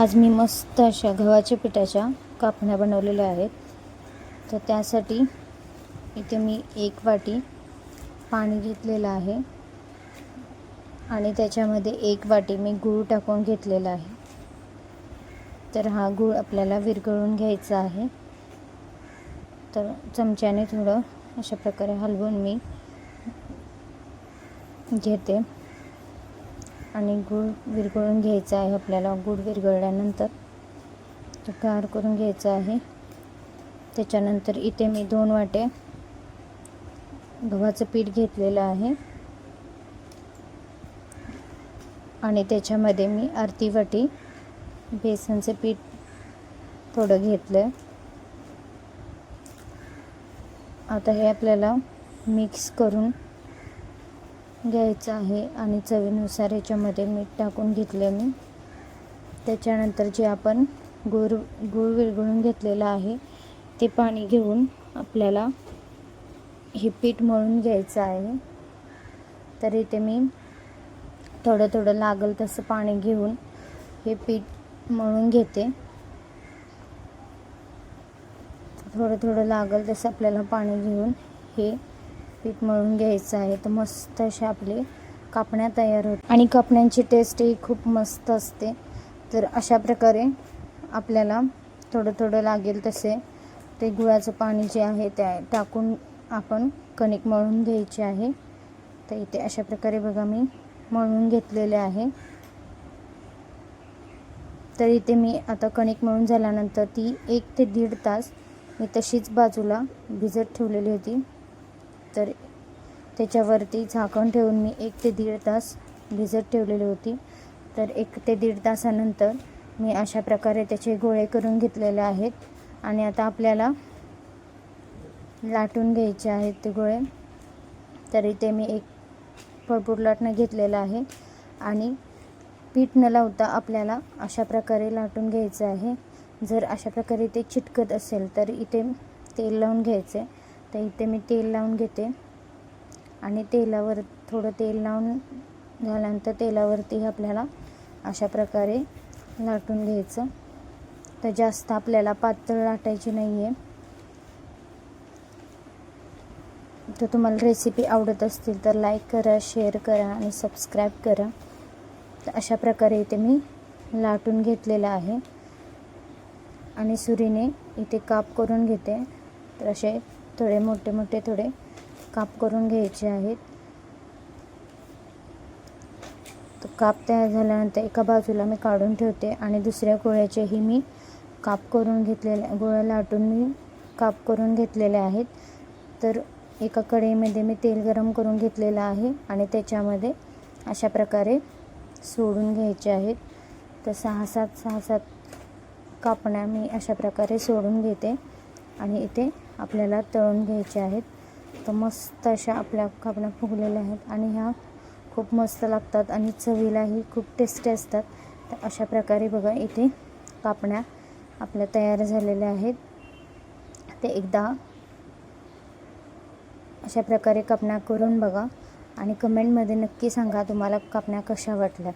आज मी मस्त अशा गव्हाच्या पिठाच्या कापण्या बनवलेल्या आहेत. तर त्यासाठी इथे मी एक वाटी पाणी घेतलेलं आहे. आणि त्याच्यामध्ये एक वाटी मी गूळ टाकून घेतलेला आहे. तर हा गूळ आपल्याला विरघळून घ्यायचा आहे. तर चमच्याने थोडं अशा प्रकारे हलवून मी घेते. आणि गूळ विरघळून घ्यायचा आहे आपल्याला. गूळ विरघळल्यानंतर तो गार करून घ्यायचा आहे. त्याच्यानंतर इथे मी दोन वाटे गव्हाचं पीठ घेतलेलं आहे. आणि त्याच्यामध्ये मी अर्धी वाटी बेसनचं पीठ थोडं घेतलं आता हे आपल्याला मिक्स करून घ्यायचं आहे आणि चवीनुसार याच्यामध्ये मीठ टाकून घेतले मी. त्याच्यानंतर जे आपण गुळ गुळ विरघळून घेतलेलं आहे ते पाणी घेऊन आपल्याला हे पीठ मळून घ्यायचं आहे. तर इथे मी थोडं थोडं लागल तसं पाणी घेऊन हे पीठ मळून घेते. थोडं थोडं लागल तसं आपल्याला पाणी घेऊन हे पीठ मळून घ्यायचं आहे. तर मस्त अशा आपले कापण्या तयार होत आणि कापण्यांची टेस्टही खूप मस्त असते. तर अशा प्रकारे आपल्याला थोडं थोडं लागेल तसे ते गुळाचं पाणी जे आहे ते टाकून आपण कणिक मळून घ्यायची आहे. तर इथे अशा प्रकारे बघा मी मळून घेतलेले आहे. तर इथे मी आता कणिक मळून झाल्यानंतर ती एक ते दीड तास मी तशीच बाजूला भिजत ठेवलेली होती. तर त्याच्यावरती झाकण ठेवून मी एक ते दीड तास भिजत ठेवलेली होती. तर एक ते दीड तासानंतर मी अशा प्रकारे त्याचे गोळे करून घेतलेले आहेत आणि आता आपल्याला लाटून घ्यायचे आहेत ते गोळे. तर इथे मी एक भरपूर लाटणं घेतलेलं आहे आणि पीठ न लावता आपल्याला अशा प्रकारे लाटून घ्यायचं आहे. जर अशा प्रकारे ते चिटकत असेल तर इथे तेल लावून घ्यायचे तर इथे मी तेल लावून घेते. आणि तेलावर थोडं तेल लावून झाल्यानंतर तेलावरती आपल्याला अशा प्रकारे लाटून घ्यायचं. तर जास्त आपल्याला पातळ लाटायची नाही आहे तर तुम्हाला रेसिपी आवडत असतील तर लाईक करा शेअर करा आणि सबस्क्राईब करा. तर अशा प्रकारे इथे मी लाटून घेतलेलं आहे. आणि सुरीने इथे काप करून घेते. तर असे थोडे मोठे मोठे थोडे काप करून घ्यायचे आहेत. तर काप तयार झाल्यानंतर एका बाजूला मी काढून ठेवते आणि दुसऱ्या गोळ्याचेही मी काप करून घेतलेले गोळ्या लाटून मी काप करून घेतलेले आहेत. तर एका कढईमध्ये मी तेल गरम करून घेतलेलं आहे आणि त्याच्यामध्ये अशा प्रकारे सोडून घ्यायचे आहेत. तर सहा सात सहा सात कापण्या मी अशा प्रकारे सोडून घेते आणि इथे आपल्याला तळून घ्यायचे आहेत. तर मस्त अशा आपल्या कापण्या फुगलेल्या आहेत आणि ह्या खूप मस्त लागतात आणि चवीलाही खूप टेस्टी असतात. तर अशा प्रकारे बघा इथे कापण्या आपल्या तयार झालेल्या आहेत. ते एकदा अशा प्रकारे कापण्या करून बघा आणि कमेंटमध्ये नक्की सांगा तुम्हाला कापण्या कशा वाटल्या.